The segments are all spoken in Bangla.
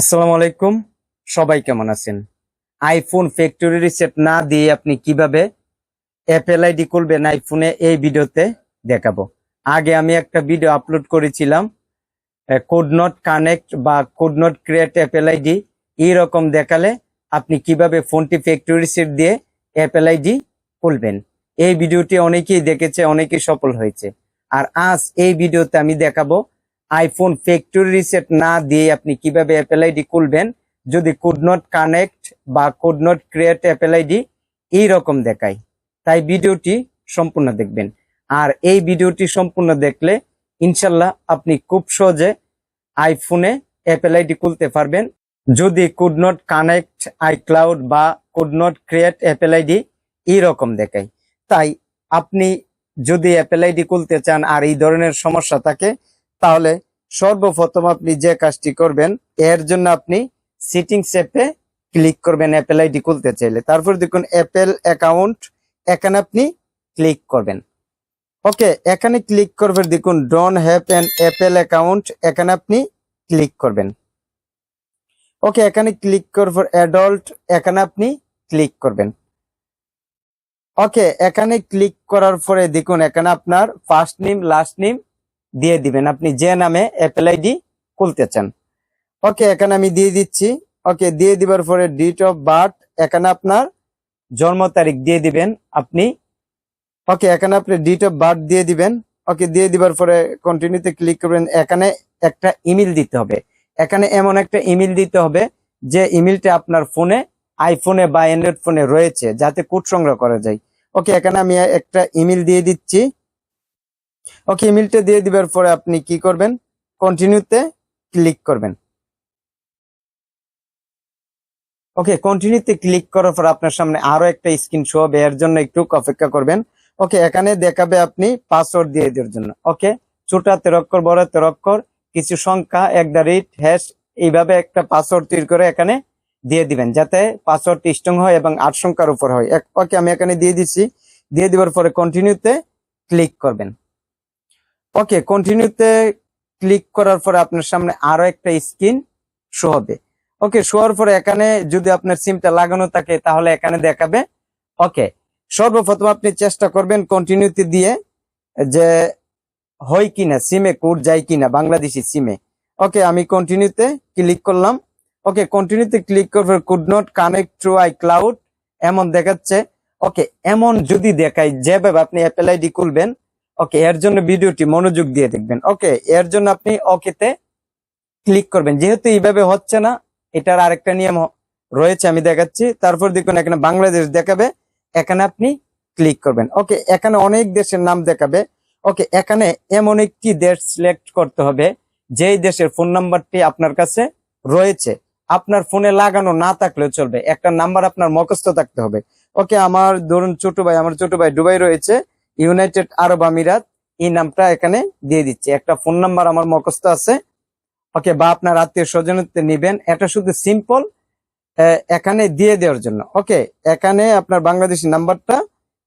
আসসালামু আলাইকুম। সবাই কেমন আছেন? আইফোন ফ্যাক্টরি রিসেট না দিয়ে আপনি কীভাবে অ্যাপেল আইডি খুলবেন আইফোনে এই ভিডিওতে দেখাবো। আগে আমি একটা ভিডিও আপলোড করেছিলাম কোড নট কানেক্ট বা could not create Apple ID এইরকম দেখালে আপনি কীভাবে ফোনটি ফ্যাক্টরি রিসেট দিয়ে অ্যাপেল আইডি খুলবেন। এই ভিডিওটি অনেকেই দেখেছে, অনেকেই সফল হয়েছে। আর আজ এই ভিডিওতে আমি দেখাবো আইফোন ফ্যাক্টরি রিসেট না দিয়ে আপনি কীভাবে অ্যাপেল আইডি খুলবেন, যদি কুড নট কানেক্ট বা could not create Apple ID এইরকম দেখায় তাই ভিডিওটি সম্পূর্ণ দেখবেন। আর এই ভিডিওটি সম্পূর্ণ দেখলে ইনশাল্লাহ আপনি খুব সহজে আইফোনে অ্যাপেল আইডি খুলতে পারবেন। যদি কুড নট কানেক্ট আইক্লাউড বা could not create Apple ID এইরকম দেখায় তাই আপনি যদি অ্যাপেল আইডি খুলতে চান আর এই ধরনের সমস্যা থাকে তাহলে সর্বপ্রথম আপনি যে কাজটি করবেন, এর জন্য আপনি সিটিং অ্যাপে ক্লিক করবেন অ্যাপেল আইডি খুলতে চাইলে। তারপর দেখুন অ্যাপেল অ্যাকাউন্ট এখানে আপনি ক্লিক করবেন। ওকে, এখানে ক্লিক করবেন, দেখুন don't have an Apple account এখানে আপনি ক্লিক করবেন। ওকে, এখানে ক্লিক করবেন অ্যাডল্ট এখানে আপনি ক্লিক করবেন। ওকে, এখানে ক্লিক করার পরে দেখুন, এখানে আপনার ফার্স্ট নেম লাস্ট নেম দিয়ে দিবেন। আপনি যে নামে অ্যাপেল আইডি খুলতে চান ওকে, এখানে আমি দিয়ে দিচ্ছি। ওকে, দিয়ে দিবার পরে ডেট অফ বার্থ এখানে আপনার জন্ম তারিখ দিয়ে দিবেন আপনি। ওকে, এখানে আপনি ডেট অফ বার্থ দিয়ে দিবেন। ওকে, দিয়ে দিবার পরে কন্টিনিউতে ক্লিক করবেন। এখানে একটা ইমেল দিতে হবে। এখানে এমন একটা ইমেল দিতে হবে যে ইমেলটা আপনার ফোনে আইফোনে বা অ্যান্ড্রয়েড ফোনে রয়েছে, যাতে কোড সংগ্রহ করা যায়। ওকে, এখানে আমি একটা ইমেল দিয়ে দিচ্ছি। ওকে ইমেলটা দিয়ে দিবার পরে আপনি কি করবেন? কন্টিনিউতে ক্লিক করবেন। ওকে কন্টিনিউতে ক্লিক করার পর আপনার সামনে আরও একটা স্ক্রিন শো হবে, এর জন্য একটু অপেক্ষা করবেন। ওকে এখানে দেখাবে আপনি পাসওয়ার্ড দিয়ে দেওয়ার জন্য। ওকে ছোট হাতের অক্ষর বড় হাতের অক্ষর কিছু সংখ্যা, এক দা রেট হ্যাশ এইভাবে একটা পাসওয়ার্ড তৈরি করে এখানে দিয়ে দিবেন, যাতে পাসওয়ার্ডটি স্ট্রং হয় এবং আট সংখ্যার উপর হয়। ওকে আমি এখানে দিয়ে দিচ্ছি। দিয়ে দেওয়ার পরে কন্টিনিউতে ক্লিক করবেন। ওকে কন্টিনিউতে ক্লিক করার পরে আপনার সামনে আরও একটা স্ক্রিন শো হবে। ওকে শোয়ার পরে এখানে যদি আপনার সিমটা লাগানো থাকে, তাহলে এখানে দেখাবে। ওকে সর্বপ্রথম আপনি চেষ্টা করবেন কন্টিনিউতে দিয়ে যে হয় কিনা সিমে কোড যায় কিনা, বাংলাদেশি সিমে ওকে আমি কন্টিনিউতে ক্লিক করলাম। ওকে কন্টিনিউতে ক্লিক করবে could not connect to iCloud এমন দেখাচ্ছে। ওকে এমন যদি দেখায়, যেভাবে আপনি অ্যাপেল আইডি খুলবেন ওকে এর জন্য ভিডিওটি মনোযোগ দিয়ে দেখবেন। ওকে এর জন্য আপনি ওকেতে ক্লিক করবেন। যেহেতু এইভাবে হচ্ছে না, এটার আরেকটা নিয়ম রয়েছে, আমি দেখাচ্ছি। তারপর দেখুন, এখানে বাংলাদেশ দেখাবে, এখানে আপনি ক্লিক করবেন। ওকে এখানে অনেক দেশের নাম দেখাবে। ওকে এখানে এমন একটি দেশ সিলেক্ট করতে হবে, যেই দেশের ফোন নাম্বারটি আপনার কাছে রয়েছে। আপনার ফোনে লাগানো না থাকলেও চলবে। একটা নাম্বার আপনার মুখস্থ থাকতে হবে। ওকে আমার ধরুন ছোট ভাই, আমার ছোট ভাই দুবাই রয়েছে। ইউনাইটেড আরব আমিরাত, এই নামটা এখানে দিয়ে দিচ্ছি। একটা ফোন নাম্বার আমার মুখস্থ আছে। ওকে, বা আপনার আত্মীয় স্বজনতে নিবেন। এটা শুধু সিম্পল এখানে দিয়ে দেওয়ার জন্য। ওকে, এখানে আপনার বাংলাদেশি নাম্বারটা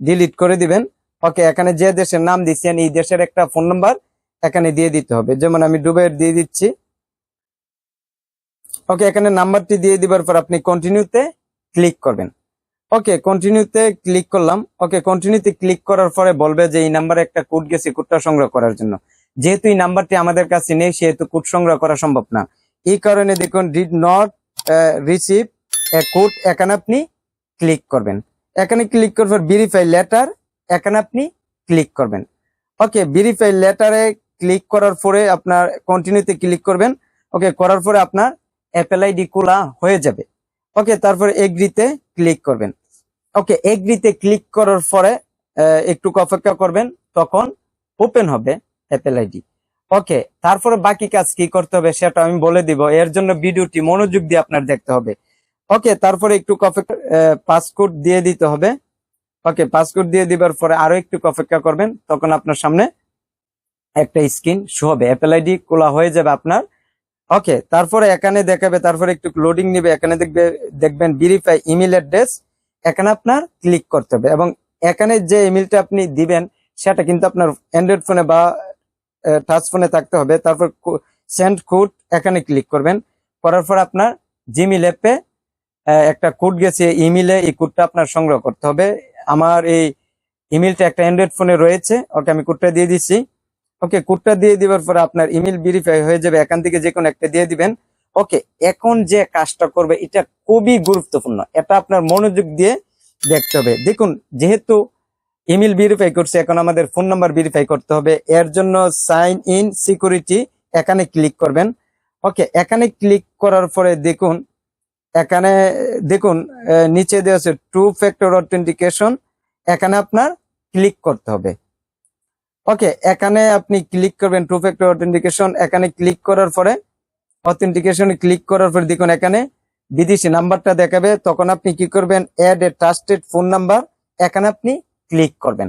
ডিলিট করে দিবেন। ওকে, এখানে যে দেশের নাম দিচ্ছেন, এই দেশের একটা ফোন নাম্বার এখানে দিয়ে দিতে হবে। যেমন আমি ডুবাইয়ের দিয়ে দিচ্ছি। ওকে, এখানে নাম্বারটি দিয়ে দিবার পর আপনি কন্টিনিউতে ক্লিক করবেন। ওকে কন্টিনিউতে ক্লিক করলাম। ওকে কন্টিনিউতে ক্লিক করার পরে বলবে যে এই নাম্বারে একটা কোড গেছে কোডটা সংগ্রহ করার জন্য। যেহেতু এই নাম্বারটি আমাদের কাছে নেই, সেহেতু কোড সংগ্রহ করা সম্ভব না। এই কারণে দেখুন ডিড নট রিসিভ কোড এখানে আপনি ক্লিক করবেন। এখানে ক্লিক করবেন ভেরিফাই লেটার এখানে আপনি ক্লিক করবেন। ওকে ভেরিফাই লেটারে ক্লিক করার পরে আপনার কন্টিনিউতে ক্লিক করবেন। ওকে করার পরে আপনার অ্যাপেল আইডি খোলা হয়ে যাবে। ওকে তারপরে এগ্রিতে ক্লিক করবেন। ওকে এগ্রিতে ক্লিক করার পরে একটু অপেক্ষা করবেন, তখন ওপেন হবে অ্যাপেল আইডি ওকে তারপরে বাকি কাজ কি করতে হবে সেটা আমি বলে দিব, এর জন্য ভিডিওটি মনোযোগ দিয়ে আপনার দেখতে হবে। ওকে তারপরে একটু পাসকোড দিয়ে দিতে হবে। ওকে পাসকোড দিয়ে দিবার পরে আরও একটু অপেক্ষা করবেন, তখন আপনার সামনে একটা স্ক্রিন শো হবে। অ্যাপেল আইডি খোলা হয়ে যাবে আপনার। ওকে তারপরে এখানে দেখাবে, তারপরে একটু লোডিং নিবে, এখানে দেখবে, দেখবেন ভেরিফাই ইমেল অ্যাড্রেস এখানে আপনার ক্লিক করতে হবে এবং এখানে যে ইমেলটা আপনি দিবেন, সেটা কিন্তু আপনার অ্যান্ড্রয়েড ফোনে বা টাচ ফোনে থাকতে হবে। তারপর সেন্ড কোড এখানে ক্লিক করবেন। করার পর আপনার জিমেল অ্যাপে একটা কোড গেছে ইমেলে এই কোডটা আপনার সংগ্রহ করতে হবে। আমার এই ইমেলটা একটা অ্যান্ড্রয়েড ফোনে রয়েছে, ওকে আমি কোডটা দিয়ে দিচ্ছি। ওকে কোডটা দিয়ে দেওয়ার পর আপনার ইমেল ভেরিফাই হয়ে যাবে, এখান থেকে যে কোনো একটা দিয়ে দিবেন। ওকে এখন যে কাজটা করবে, এটা খুবই গুরুত্বপূর্ণ। এটা আপনার মনোযোগ দিয়ে দেখতে হবে। দেখুন, যেহেতু ইমেল ভেরিফাই করছে, এখন আমাদের ফোন নাম্বার ভেরিফাই করতে হবে। এর জন্য সাইন ইন সিকিউরিটি এখানে ক্লিক করবেন। ওকে এখানে ক্লিক করার পরে দেখুন, এখানে দেখুন নিচে দেওয়া আছে টু ফ্যাক্টর অথেন্টিকেশন এখানে আপনার ক্লিক করতে হবে। ওকে এখানে আপনি ক্লিক করবেন টু ফ্যাক্টর অথেন্টিকেশন এখানে ক্লিক করার পরে অথেন্টিকেশনে ক্লিক করার পরে দেখুন এখানে বিদেশি নাম্বারটা দেখাবে, তখন আপনি কি করবেন? Add a trusted phone number এখানে আপনি ক্লিক করবেন।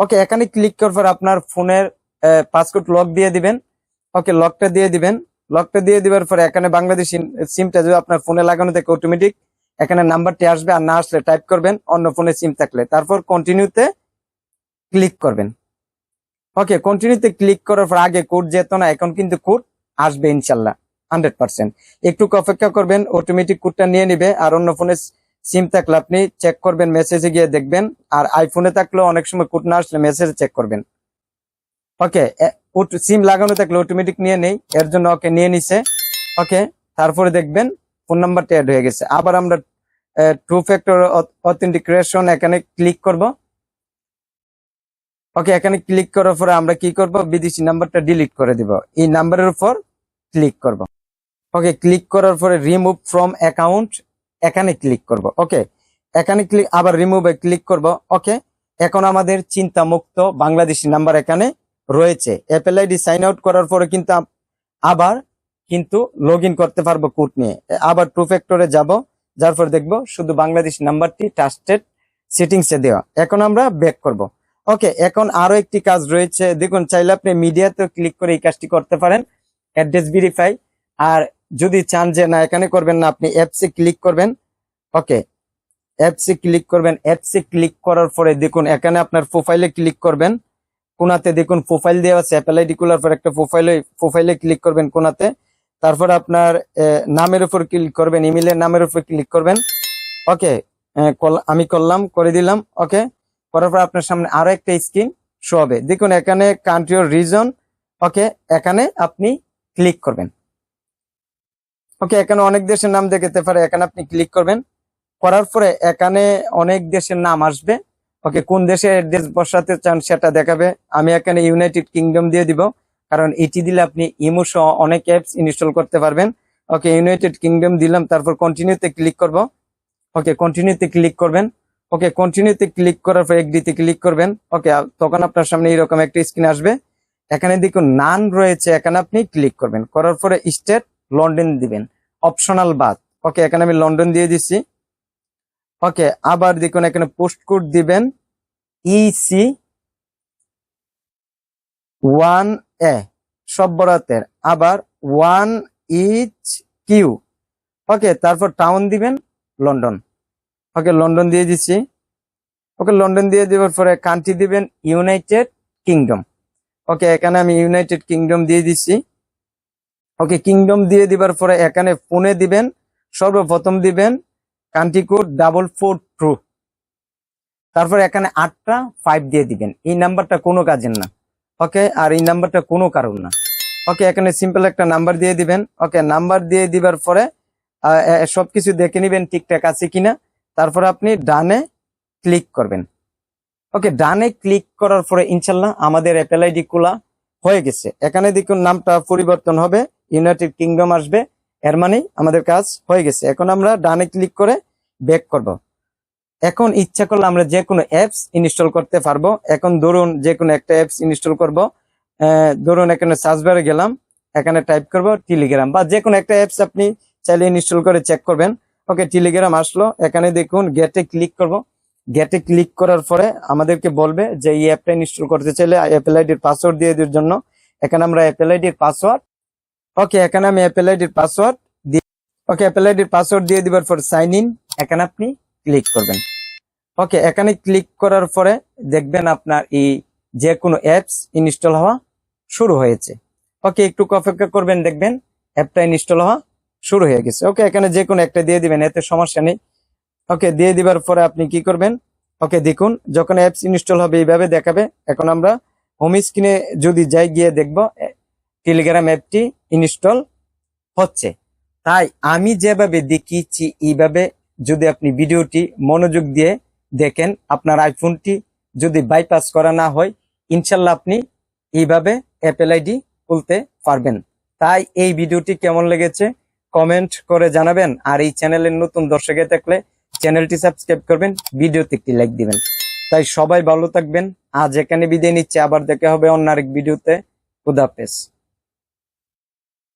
ওকে এখানে ক্লিক করার পর আপনার ফোনের পাসওয়ার্ড লক দিয়ে দিবেন। ওকে লকটা দিয়ে দিবেন। লকটা দিয়ে দেওয়ার পরে এখানে বাংলাদেশ সিমটা যদি আপনার ফোনে লাগানো থাকে অটোমেটিক এখানে নাম্বারটি আসবে আর না আসলে টাইপ করবেন, অন্য ফোনে সিম থাকলে। তারপর কন্টিনিউতে ক্লিক করবেন। ওকে কন্টিনিউতে ক্লিক করার পর আগে কোড যেত না, এখন কিন্তু কোড আসবে ইনশাল্লাহ হান্ড্রেড পার্সেন্ট একটু অপেক্ষা করবেন অটোমেটিক কোডটা নিয়ে নিবে, আর অন্য ফোনে সিম থাকলে আপনি চেক করবেন মেসেজে গিয়ে দেখবেন, আর আইফোনে থাকলেও অনেক সময় কোড না আসলে মেসেজে চেক করবেন। ওকে সিম লাগানো থাকলে অটোমেটিক নিয়ে নেই, এর জন্য ওকে নিয়ে নিছে। ওকে তারপরে দেখবেন ফোন নাম্বারটা অ্যাড হয়ে গেছে। আবার আমরা টু ফ্যাক্টর অথেন্টিকেশন এখানে ক্লিক করব। ওকে এখানে ক্লিক করার পরে আমরা কি করব? বিদেশি নাম্বারটা ডিলিট করে দিব। এই নাম্বারের উপর ক্লিক করব। ওকে ক্লিক করার পরে রিমুভ ফ্রম অ্যাকাউন্ট এখানে ক্লিক করব। ওকে এখানে ক্লিক আবার রিমুভে ক্লিক করব। ওকে এখন আমাদের চিন্তা মুক্ত বাংলাদেশি নাম্বার এখানে রয়েছে। অ্যাপেল আইডি সাইন আউট করার পরে কিন্তু আবার কিন্তু লগ করতে পারব কোড নিয়ে। আবার টু ফ্যাক্টরে যাব। যার পর দেখব শুধু বাংলাদেশ নাম্বারটি ট্রাস্টেড সেটিংস দেওয়া। এখন আমরা ব্যাক করব। ওকে এখন আরও একটি কাজ রয়েছে। দেখুন, চাইলে আপনি মিডিয়াতে ক্লিক করে এই কাজটি করতে পারেন। অ্যাড্রেস ভেরিফাই আর যদি চান যে না, এখানে করবেন না, আপনি অ্যাপসে ক্লিক করবেন। ওকে অ্যাপসে ক্লিক করবেন। অ্যাপসে ক্লিক করার পরে দেখুন, এখানে আপনার প্রোফাইলে ক্লিক করবেন। কোনাতে দেখুন প্রোফাইল দেওয়া আছে। অ্যাপেল আইডি খোলার পর একটা প্রোফাইলে প্রোফাইলে ক্লিক করবেন কোনাতে। তারপর আপনার নামের উপর ক্লিক করবেন ইমেলের নামের উপর ক্লিক করবেন। ওকে আমি করলাম, করে দিলাম। ওকে করার পর আপনার সামনে আরও একটা স্ক্রিন শো হবে। দেখুন, এখানে কান্ট্রি রিজন ওকে এখানে আপনি ক্লিক করবেন। ওকে এখানে অনেক দেশের নাম দেখাতে পারে, এখানে আপনি ক্লিক করবেন। করার পরে এখানে অনেক দেশের নাম আসবে। ওকে কোন দেশে অ্যাড্রেস বসাতে চান সেটা দেখাবে। আমি এখানে ইউনাইটেড কিংডম দিয়ে দিব, কারণ এটি দিলে আপনি ইমো সহ অনেক অ্যাপস ইনস্টল করতে পারবেন। ওকে ইউনাইটেড কিংডম দিলাম, তারপর কন্টিনিউতে ক্লিক করব। ওকে কন্টিনিউতে ক্লিক করবেন। ওকে কন্টিনিউতে ক্লিক করার পর এগ্রিতে ক্লিক করবেন। ওকে তখন আপনার সামনে এরকম একটা স্ক্রিন আসবে। এখানে দেখুন নান রয়েছে, এখানে আপনি ক্লিক করবেন। করার পরে স্টেট লন্ডন দিবেন। অপশনাল বাদ। ওকে এখানে আমি লন্ডন দিয়ে দিচ্ছি। ওকে আবার দেখুন, এখানে পোস্ট কোড দিবেন। ইসি ওয়ান এ সব বরাতের। আবার ওয়ান ইচ কিউ ওকে তারপর টাউন দিবেন লন্ডন ওকে লন্ডন দিয়ে দিচ্ছি। ওকে, লন্ডন দিয়ে দেওয়ার পরে কান্ট্রি দিবেন ইউনাইটেড কিংডম। ওকে, এখানে আমি ইউনাইটেড কিংডম দিয়ে দিচ্ছি। ওকে, কিংডম দিয়ে দিবার পরে এখানে ফোনে দিবেন, সর্বপ্রথম দিবেন country code double four two তারপর এখানে আটটা ফাইভ দিয়ে দিবেন। এই নাম্বারটা কোনো কাজের না। ওকে, আর এই নাম্বারটা কোনো কারণ না। ওকে, এখানে সিম্পল একটা নাম্বার দিয়ে দিবেন। ওকে, নাম্বার দিয়ে দিবার পরে সবকিছু দেখে নিবেন ঠিকঠাক আছে কিনা। তারপর আপনি ডানে ক্লিক করবেন। ওকে ডানে ক্লিক করার পরে ইনশাল্লাহ আমাদের অ্যাপেল আইডি খোলা হয়ে গেছে। এখানে দেখুন নামটা পরিবর্তন হবে ইউনাইটেড কিংডম আসবে, এর মানে আমাদের কাজ হয়ে গেছে। এখন আমরা ডানে ক্লিক করে ব্যাক করব। এখন ইচ্ছা করলে আমরা যে কোনো অ্যাপস ইনস্টল করতে পারব। এখন ধরুন যে কোনো একটা অ্যাপস ইনস্টল করব। ধরুন এখানে সার্চবারে গেলাম, এখানে টাইপ করব টেলিগ্রাম বা যে কোনো একটা অ্যাপস আপনি চাইলে ইনস্টল করে চেক করবেন। ওকে টেলিগ্রাম আসলো, এখানে দেখুন গেটে ক্লিক করব। গেটে ক্লিক করার পরে আমাদেরকে বলবে যে এই অ্যাপটা ইনস্টল করতে চাইলে অ্যাপেল আইডির পাসওয়ার্ড দিয়ে দেওয়ার জন্য। এখানে আমরা অ্যাপেল আইডির পাসওয়ার্ড ওকে এখানে আমি অ্যাপেল আইডির পাসওয়ার্ড দিয়ে ওকে অ্যাপেল আইডির পাসওয়ার্ড দিয়ে দিবার পর সাইন ইন এখানে আপনি ক্লিক করবেন। ওকে এখানে ক্লিক করার পরে দেখবেন আপনার এই যে কোনো অ্যাপস ইনস্টল হওয়া শুরু হয়েছে। ওকে একটু অপেক্ষা করবেন, দেখবেন অ্যাপটা ইনস্টল হওয়া শুরু হয়ে গেছে। ওকে এখানে যে কোনো একটা দিয়ে দিবেন, এতে সমস্যা নেই। ওকে, দিয়ে দিবার পরে আপনি কি করবেন? ওকে, দেখুন, যখন অ্যাপস ইনস্টল হবে, এইভাবে দেখাবে। এখন আমরা হোম স্ক্রিনে যদি যাই, গিয়ে দেখব টেলিগ্রাম অ্যাপটি ইনস্টল হচ্ছে। তাই আমি যেভাবে দেখিয়েছি, এইভাবে যদি আপনি ভিডিওটি মনোযোগ দিয়ে দেখেন, আপনার আইফোনটি যদি বাইপাস করা না হয়, ইনশাল্লাহ আপনি এইভাবে অ্যাপেল আইডি খুলতে পারবেন। তাই এই ভিডিওটি কেমন লেগেছে কমেন্ট করে জানাবেন। আর এই চ্যানেলের নতুন দর্শকে থাকলে চ্যানেলটি সাবস্ক্রাইব করবেন, ভিডিওতে একটি লাইক দিবেন। তাই সবাই ভালো থাকবেন। আজ এখানে বিদায় নিচ্ছে। আবার দেখা হবে অন্য আরেক ভিডিওতে। খুদাফেজ